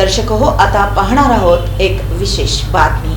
दर्शक हो आता पाहणार आहोत एक विशेष बातमी.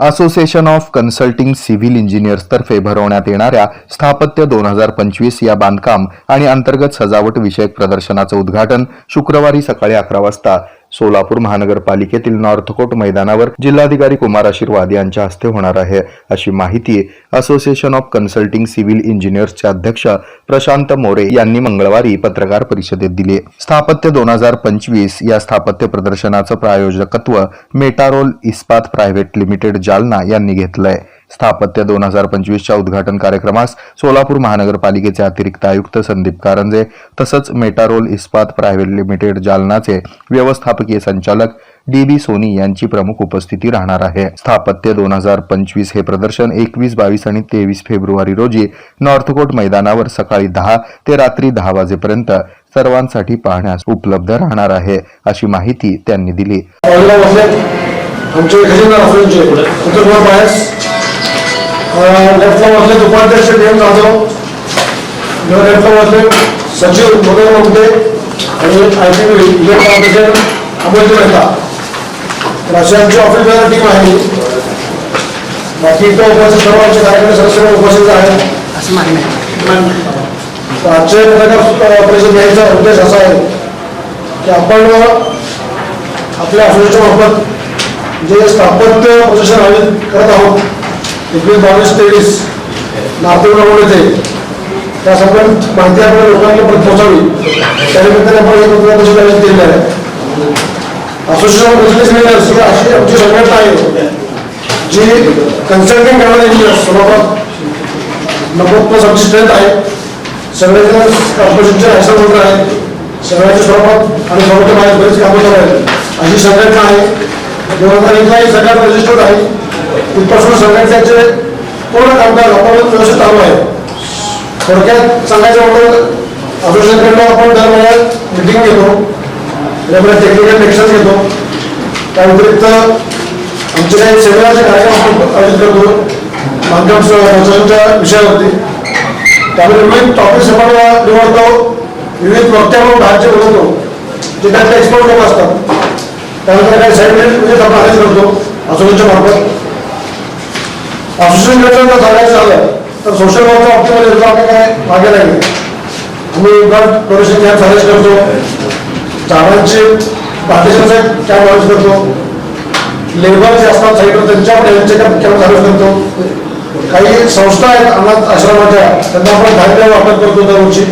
असोसिएशन ऑफ कन्सल्टिंग सिव्हिल इंजिनियर्सतर्फे भरवण्यात येणाऱ्या स्थापत्य दोन हजार पंचवीस या बांधकाम आणि अंतर्गत सजावट विषयक प्रदर्शनाचं उद्घाटन शुक्रवारी सकाळी अकरा वाजता सोलापूर महानगरपालिकेतील नॉर्थकोट मैदानावर जिल्हाधिकारी कुमार आशीर्वाद यांच्या हस्ते होणार आहे. अशी माहिती असोसिएशन ऑफ कन्सल्टिंग सिव्हिल इंजिनियर्सचे अध्यक्ष प्रशांत मोरे यांनी मंगळवारी पत्रकार परिषदेत दिली. स्थापत्य दोन हजार पंचवीस या स्थापत्य प्रदर्शनाचं प्रायोजकत्व मेटारोल इस्पात प्रायव्हेट लिमिटेड जालना यांनी घेतलंय. स्थापत्य दोन हजार पंचवीसच्या उद्घाटन कार्यक्रमास सोलापूर महानगरपालिकेचे अतिरिक्त आयुक्त संदीप कारंजे तसंच मेटारोल इस्पात प्रायव्हेट लिमिटेड जालनाचे व्यवस्थापकीय संचालक डी बी सोनी यांची प्रमुख उपस्थिती राहणार आहे. स्थापत्य दोन हजार पंचवीस हे प्रदर्शन एकवीस बावीस आणि तेवीस फेब्रुवारी रोजी नॉर्थकोट मैदानावर सकाळी दहा ते रात्री दहा वाजेपर्यंत सर्वांसाठी पाहण्यास उपलब्ध राहणार आहे अशी माहिती त्यांनी दिली. लेफ्टला वाचले उपाध्यक्ष डी एम जाधव लेफ्टला वाचले सचिव मनोहर मुंडे आणि I T B union foundation Amolji Mehta तर अशी आमची ऑफिसर टीम आहे बाकी इथं उपस्थित सर्व आमचे कार्यक्रम सदस्य उपस्थित आहेत तर आजचे पत्रकार परिषद घ्यायचा उद्देश असा आहे की आपण आपल्या असोसिएशन मार्फत जे स्थापत्य प्रदर्शन आयोजित करत आहोत एकवीस बावीस तेवीस नागपूर येथे त्या संबंधित माहिती आपण लोकांपर्यंत पोहोचावी. त्यानिमित्ताने आपण एक प्रदर्शन आयोजित केलेलं आहे. असोसिएशन ऑफ बिझनेस लिडर्स ही अशी आमची संघटना आहे. जी कन्सल्टिंग करणारे इंजिनियर्स सोबत नव्वद प्लस आमची स्ट्रेंथ आहे. सगळ्याच्या कॉर्पोरेशनचे नॅशनल होल्डर आहे. सगळ्याच्या स्वरूपात आणि स्वरूपात बाहेर बरेच कामं करत आहेत. अशी संघटना आहे. दोन हजार एकला ही सगळ्यात रजिस्टर्ड आहे. तिथपासून संघटनेचे पूर्ण कामकाज आपण व्यवस्थित चालू आहे? थोडक्यात सांगायचं म्हटलं असोसिएशनकडनं आपण दर महिन्यात मिटिंग घेतो. त्यामुळे टेक्निकल लेक्चर्स घेतो. त्या व्यतिरिक्त आमचे काही सेमिनारचे कार्यक्रम आपण आयोजित करतो. बांधकाम संस्थांच्या विषयावरती. त्यामुळे विविध टॉपिक्स आपण निवडतो. विविध वक्त्या म्हणून बाहेरचे बोलवतो जे त्यातले एक्सपर्ट लोक असतात. त्यानंतर काही साईड म्हणजे आपण आयोजित करतो. असोसिएशनच्या मार्फत. असोसिएशन जर सांगायचं झालं तर सोशल वर्कच्या बाबतीमध्ये सुद्धा आपण काय मागे नाही. आम्ही गट डोनेशन कॅम्प अरेंज करतो. झाडांचे पार्टिशनचा कॅम्प अरेंज करतो. लेबर जे असतात साईडवर त्यांच्यावर यांचे कॅम्प कॅम्प अरेंज करतो. काही संस्था आहेत अनाथ आश्रमाच्या त्यांना आपण धान्य वाटप करतो दरवर्षी.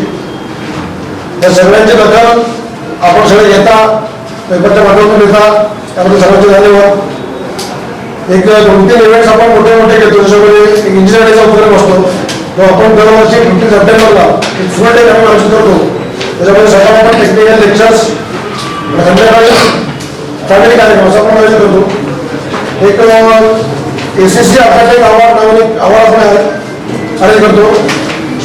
त्या सगळ्यांचे दखल आपण सगळे घेता पेपरच्या माध्यमातून घेता त्यामध्ये सर्वांचे धन्यवाद एक दोन तीन इव्हेंट्स आपण मोठे मोठे घेतो त्याच्यामध्ये एक इंजिनियर डेचा उपक्रम असतो. तो आपण दरवर्षी फिफ्टीन सप्टेंबरला एक फुल डे आपण आयोजित करतो. त्याच्यामध्ये सकाळी आपण टेक्निकल लेक्चर्स संध्याकाळी फॅमिली कार्यक्रम असं आपण आयोजित करतो. एक S S C academic award नावाने अवॉर्ड आपण आयोजित करतो.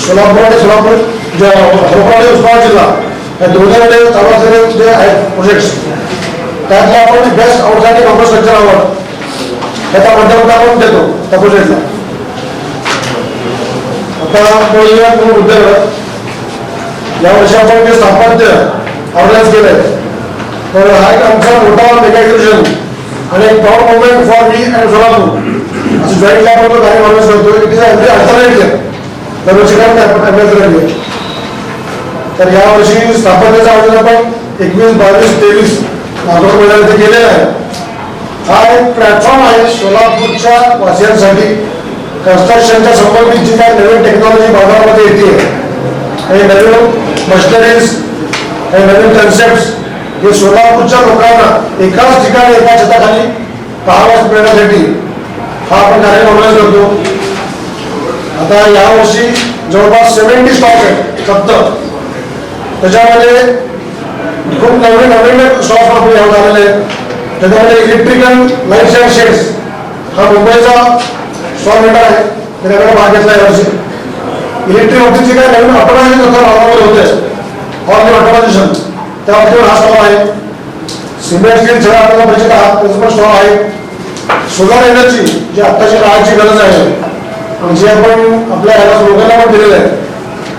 सोलापूर आणि सोलापूर जे भोपाळ आणि उस्मानाबाद जिल्हा या दोन्हीमध्ये चालू असलेले जे आहेत प्रोजेक्ट्स त्यातले आपण बेस्ट आउटसाइडिंग इन्फ्रास्ट्रक्चर अवॉर्ड त्याचा माध्यमातून आपण देतो. त्या प्रोजेक्टला आता बोलूया पूर्ण या वर्षी आपण जे स्थापत्य ऑर्गनाईज केलंय तर हा एक आमचा मोठा मेगा एक्झिबिशन आणि एक proud movement for me and Solapur असं जॉईंट आपण तो कार्य ऑर्गनाईज करतो इट इज अगदी अल्टरनेटिव्ह दरवर्षी काय अभ्यास तर यावर्षी स्थापत्याचा आयोजन आपण एकवीस बावीस तेवीस नागपूर महिन्यामध्ये केलेलं आहे. हा एक प्लॅटफॉर्म आहे सोलापूरच्या वासियांसाठी. कन्स्ट्रक्शनच्या संबंधित जी काही नवीन टेक्नॉलॉजी बाजारामध्ये येते हे नवीन मशिनरीज हे नवीन कन्सेप्ट हे सोलापूरच्या लोकांना एकाच ठिकाणी एका छताखाली पाहाव्यास मिळण्यासाठी हा आपण कार्यक्रम ऑर्गनाईज करतो. आता यावर्षी जवळपास सेव्हन्टी स्टॉक आहेत फक्त. त्याच्यामध्ये खूप नवीन नवीन स्टॉक आपण यावर आलेले आहेत. त्याच्यामध्ये इलेक्ट्रिकल लाईट्स अँड शेड्स हा मुंबईचा स्टॉल मीटर आहे. त्याच्याकडे भाग घेतला यावर्षी. इलेक्ट्रिक बाबतीत काय नवीन ऑटोमायझेशन होतं रामामध्ये होते ऑल ऑटोमायझेशन त्या बाबतीवर हा स्टॉल आहे. सिमेंट स्टील सगळं आपल्याला बजेट आहात त्याचं पण स्टॉल आहे. सोलार एनर्जी जी आत्ताची राहायची गरज आहे. आणि जे आपण आपल्या ह्याला लोकांना पण दिलेलं आहे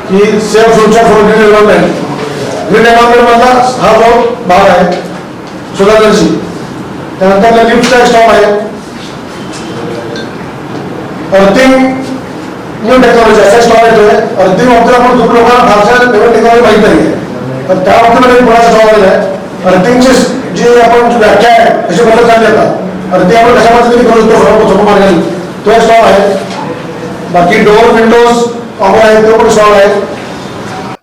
की safe future for green development green मधला हा जो भाग आहे सोलार एनर्जी त्यानंतर लिफ्टचा स्टॉप आहे. अर्थिंग न्यू टेक्नॉलॉजी असा स्टॉप येतोय. अर्थिंग बाबतीत आपण खूप लोकांना फारशा नवीन टेक्नॉलॉजी माहित नाही आहे तर त्या बाबतीमध्ये बराच स्टॉप आलेला आहे. अर्थिंगची जी आपण व्याख्या आहे कशी बदल झाली आता. अर्थिंग आपण कशा पद्धतीने करू शकतो सोपं मार्गाने तो स्टॉप आहे. बाकी डोर विंडोज़ ऑफ़र आहे तो पण स्टॉप आहे.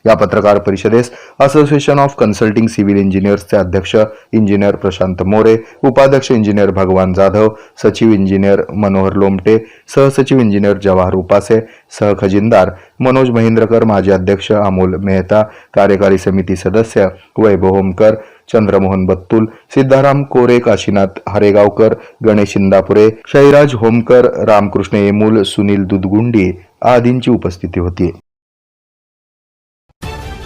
या पत्रकार परिषदेस असोसिएशन ऑफ कन्सल्टिंग सिव्हिल इंजिनियर्सचे अध्यक्ष इंजिनियर प्रशांत मोरे उपाध्यक्ष इंजिनियर भगवान जाधव सचिव इंजिनियर मनोहर लोमटे सहसचिव इंजिनियर जवाहर उपासे सहखजिनदार मनोज महेंद्रकर माजी अध्यक्ष अमोल मेहता कार्यकारी समिती सदस्य वैभव होमकर चंद्रमोहन बत्तुल सिद्धाराम कोरे काशीनाथ हरेगावकर गणेश इंदापुरे शैराज होमकर रामकृष्ण येमूल सुनील दुदगुंडी आदींची उपस्थिती होती.